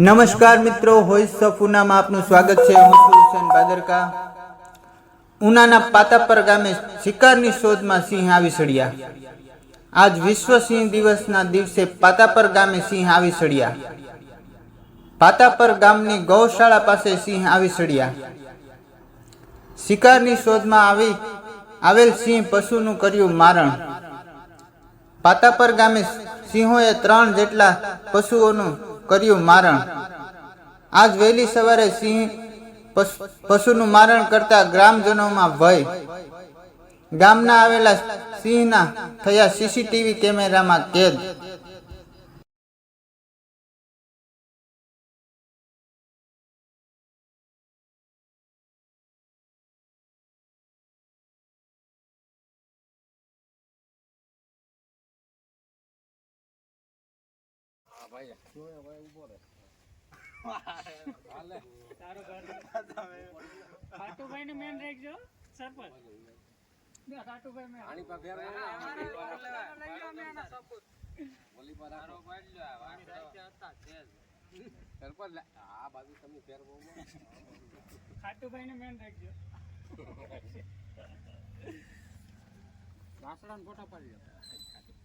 નમસ્કાર મિત્રો, હોઈ સફુનામાં આપનું સ્વાગત છે. હું છું હુસેન ઉનાના પાતાપર ગામે શિકારની શોધમાં સિંહ આવી સડ્યા. આજ વિશ્વ સિંહ દિવસના દિવસે પાતાપર ગામે સિંહ આવી સડ્યા. પાતાપર ગામની ગૌશાળા પાસે સિંહ આવી સડ્યા. શિકારની શોધમાં આવી, આવેલ સિંહ પશુનું કર્યું મારણ. પાતાપર ગામે સિંહોએ ત્રણ જેટલા પશુઓનું કર્યું મારણ. આજ વહેલી સવારે સિંહ પશુ- પશુનું મારણ કરતા ગ્રામજનોમાં ભય. ગામના આવેલા સિંહના થયા સીસીટીવી કેમેરામાં કેદ. ખાટુભાઈ ને મેન રાખજો સરપંચ ખાટુભાઈ મેન ખાટુભાઈ ને મેન રાખજો વાસણા ફોટા પાડી